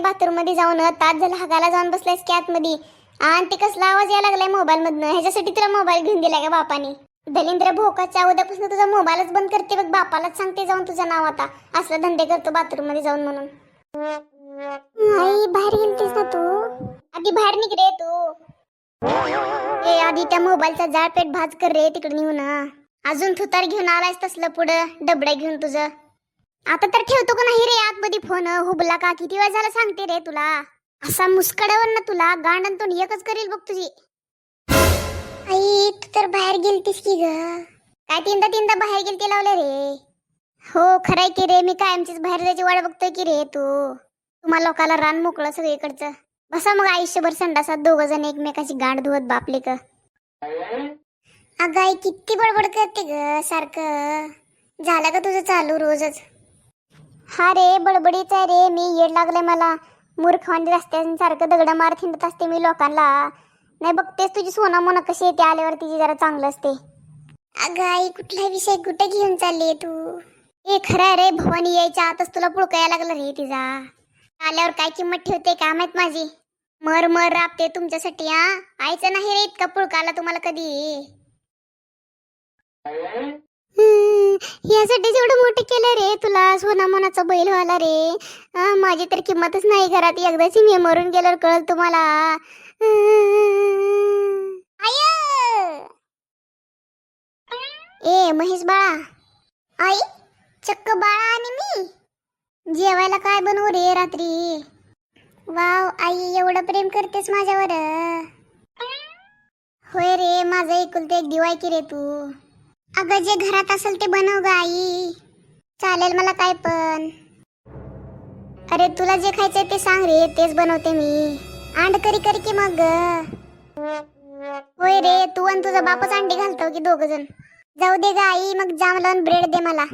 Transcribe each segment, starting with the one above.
बाथरूममध्ये जाऊन तास झाला हागाला जाऊन बसलायस की आतमध्ये. आणि ते कसला आवाज यायला लागलाय मोबाईल मधनं ह्याच्यासाठी तुला मोबाईल घेऊन दिलाय का बापाने. दलिंद्र भोकाच्या उद्यापासून तुझा मोबाईलच बंद करते बघ बापालाच सांगते जाऊन तुझं नाव आता. असला धंदे करतो बाथरूममध्ये जाऊन म्हणून. आई बाहेर गेलतीस ना तू? आधी बाहेर निघ रे तू. ए आधी त्या मोबाईलचा जाळपेट भाज कर रे तिकडे निघू ना अजून थुतार घेऊन आलायस तसलं पुढं डबड्या घेऊन तुझं. आता तर ठेवतो का नाही रे आतमध्ये फोन? हुबला का? किती वेळ झाला सांगते रे तुला. असा मुस्कड्यावर ना तुला. गांडन तोंड एकच करील बघ तुझी. आई तू तर बाहेर गेलतीस की ग? काय तीनदा तीनदा बाहेर गेलती लावले रे? हो खरंय की रे. मी कायमचीच बाहेर जायची वाट बघतोय की रे तू. तुम्हाला लोकाला रान मोकळं सगळीकडचं. बसा मग आयुष्यभर संडासात दोघ जण एकमेकाची गांड धुवत बापले का. अगं आई किती बडबड करते ग सारखं. झालं का तुझं चालू रोजच? हा रे बडबडीच आहे रे मी येड लागले मला. मूर्खवानी रस्त्यासारखं दगड मार थिंडत असते मी लोकांना नाही बघतेस तुझी सोना मोना कशी येते आल्यावर तिची जरा चांगलं असते. अगं आई कुठला विषय कुठे घेऊन चालली तू? ए खरं रे भवानी यायच्या आतच तुला पुळकायला लागलं रे तिचा. आल्यावर काय किंमत ठेवते का माहीत माझी? मर मर राबते तुमच्यासाठी हा? आईचं नाही रे इतका पुळकाला तुम्हाला कधी. यासाठी जेवढं मोठं केलं रे तुला सोना मोनाचा बैल व्हायला रे. माझी तर किंमतच नाही घरात. एकदाची मी मरून गेल्यावर कळल तुम्हाला. ए महेश बाळा. आई चक्क बाळा आणि मी. जेवायला काय बनवू रे रात्री? वाव आई एवढं प्रेम करतेस माझ्यावर. होय रे माझं एकुलते एक दिवाय की रे तू. अगं जे घरात असेल ते बनव ग आई. चालेल मला काय पण. अरे तुला जे खायचंय ते सांग रे तेच बनवते मी. अंड करी करी की मग. होय रे तू आणि तुझा बापच अंडी घालतो की दोघ जण जाऊ दे ग आई मग जाम लावून ब्रेड दे मला.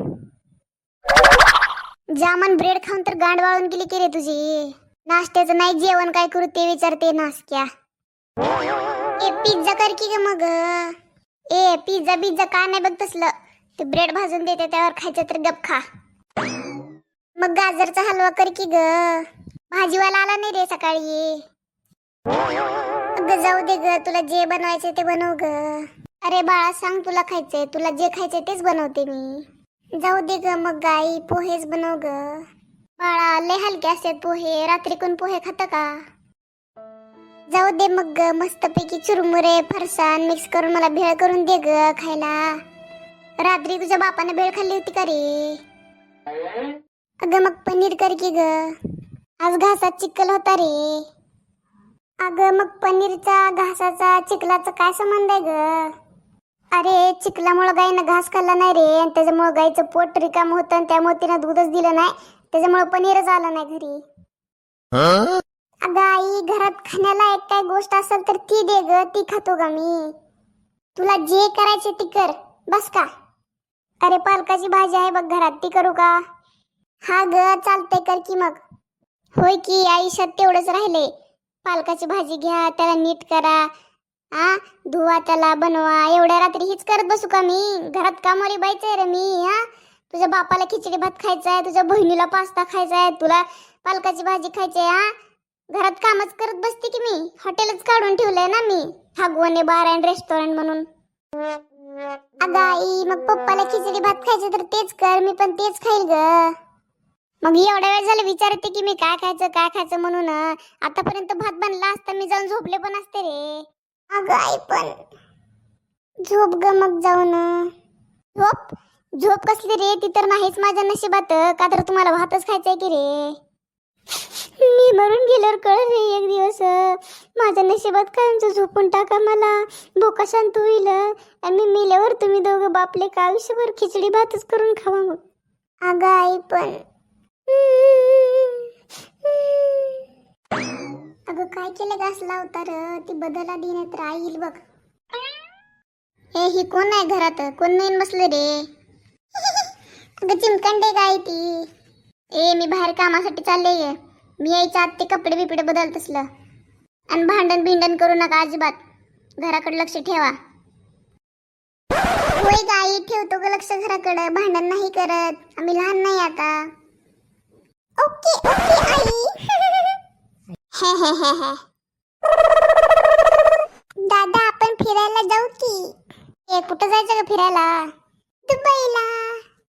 जामन ब्रेड खाऊन तर गांड वाळून गेली की रे तुझी. नाश्त्याचं नाही जेवण काय करू ते विचारते नासक्या. ए पिझ्झा कर की ग मग. ए पिझ्झा बिझ्झा काय नाही बघ तसलं. ते ब्रेड भाजून देते त्यावर खायचं तर गप खा. मग गाजरचा हलवा कर की ग. भाजीवाला आला नाही रे सकाळी. अगं जाऊ दे ग तुला जे बनवायचे ते बनव ग. अरे बाळा सांग तुला खायचंय. तुला जे खायचंय तेच बनवते मी. जाऊ दे ग मग गाई पोहेच बनव ग. बाळा लय हलके असतात पोहे. रात्री कोण पोहे खात का? जाऊ दे मग ग मस्तपैकी चुरमुरे फरसाण मिक्स करून मला भेळ करून दे ग खायला. रात्री तुझ्या बापाने भेळ खाल्ली होती का रे? अगं मग पनीर कर की ग. आज घासात चिखल होता रे. अगं मग पनीरचा घासाचा चिखलाचा काय संबंध आहे ग? अरे चिखलामुळं गाईनं घास खाल्ला नाही रे. आणि त्याच्यामुळं गाईचं पोट रिकाम होतं आणि त्यामुळे तिनं दूधच दिलं नाही. त्याच्यामुळं पनीरच आलं नाही घरी. अगं आई घरात खाण्याला एक काय गोष्ट असेल तर ती दे ग ती खातो ग मी. तुला जे करायचे ती कर बस का? अरे पालकाची भाजी आहे बघ घरात ती करू का? हा ग चालतंय कर की मग. होय की आयुष्यात तेवढंच राहिले. पालकाची भाजी घ्या त्याला नीट करा. आ धुवा त्याला बनवा. एवढ्या रात्री हीच करत बसू का मी? घरात कामारी बायचंय रे मी हा? तुझ्या बापाला खिचडी भात खायचा आहे तुझ्या बहिणीला पास्ता खायचा आहे तुला पालकाची भाजी खायची आहे हा? घरात कामच करत बसते की मी. हॉटेलच काढून ठेवलंय ना मी. ठागवणे बार अँड रेस्टॉरंट म्हणून. अगं आई मग पप्पाला खिचडी भात खायचं तर तेच कर मी पण तेच खाईल ग. मग एवढ्या वेळ झालं विचारते की मी काय खायचं काय खायचं म्हणून. आतापर्यंत भात बनला असता मी जाऊन झोपले पण असते रे. अगं आई पण. झोप ग मग जाऊन. झोप? झोप कसली रे? ती तर नाहीच माझ्या नशिबात. का तर तुम्हाला भातच खायचंय की रे? मी मरून गेल्यावर कळ रे एक दिवस. माझ्या नशिबात कायमचं झोपून टाका मला. भोका शांत होईल. आणि मी मेल्यावर तुम्ही दोघं बापले का आयुष्यभर खिचडी भातच करून खावा मग. अगं आई पण. अगं काय केलं घास लावता र? ती बदला दिन तर आई येईल बघ. ए ही कोण आहे घरात? कोण नाही बसले रे? अगं चिमकंडे काय ती? ए मी बाहेर कामासाठी चालले आहे मी यायच्या आत ते कपडे बिपडे बदलत असलं. आणि भांडण भिंडण करू नका अजिबात. घराकडे लक्ष ठेवा. होय गाई ठेवतो ग लक्ष घराकडे. भांडण नाही करत. आम्ही लहान नाही आता. ओके ओके आई. हे हे हे हे. दादा आपण फिरायला जाऊ की. ए कुठं जायचं का फिरायला? दुबईला.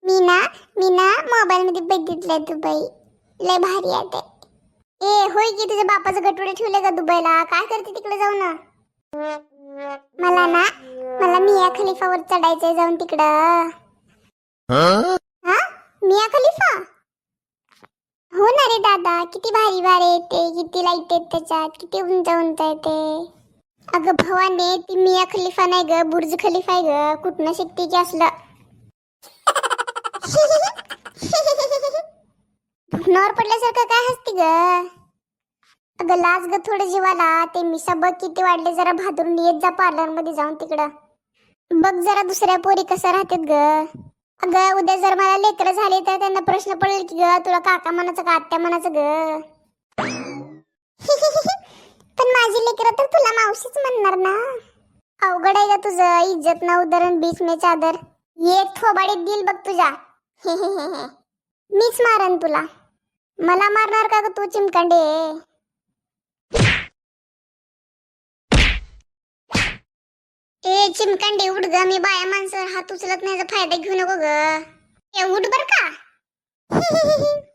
मी ना मी ना मोबाईल मध्ये बघितलंय दुबई. लय भारी आहे ए होय की तुझ्या बापाचं गटुडे ठेवले का दुबईला? काय करते तिकडे जाऊ ना मला ना मला मिया खलिफावर चढायचंय जाऊन तिकडं. हा? मिया खलिफा? हो ना रे दादा किती भारी भारी येते किती लाइट आहेत त्याच्यात किती उंच उंच येते अगं भवाने ती मिया खलिफा नाही ग बुर्ज खलिफा आहे ग कुठनं शिकते की असलं? नवर पडल्यासारखं काय हसती ग? अगं लाज ग थोडं जीवाला. ते मिसा बघ किती वाढले जरा भादरून येत जा पार्लरमध्ये जाऊन तिकडं. बघ जरा दुसऱ्या पोरी कसं राहतात ग. अगं उद्या जर मला लेकरं झाले तर त्यांना प्रश्न पडेल की ग तुला काका म्हणायचं का आत्या म्हणायचं ग? पण माझी लेकरं तर तुला मावशीच म्हणणार ना. अवघड आहे का तुझं. इज्जत ना उदाहरण बीच में चादर. एक थोबाडीत दिल बघ तुझ्या. मीच मारन तुला. मला मारणार का ग तू चिमकांडे? ए चिमकांडे उठ ग मी बाया माणसं हात उचलत नाही फायदा घेऊ नको ग. उठ बर का.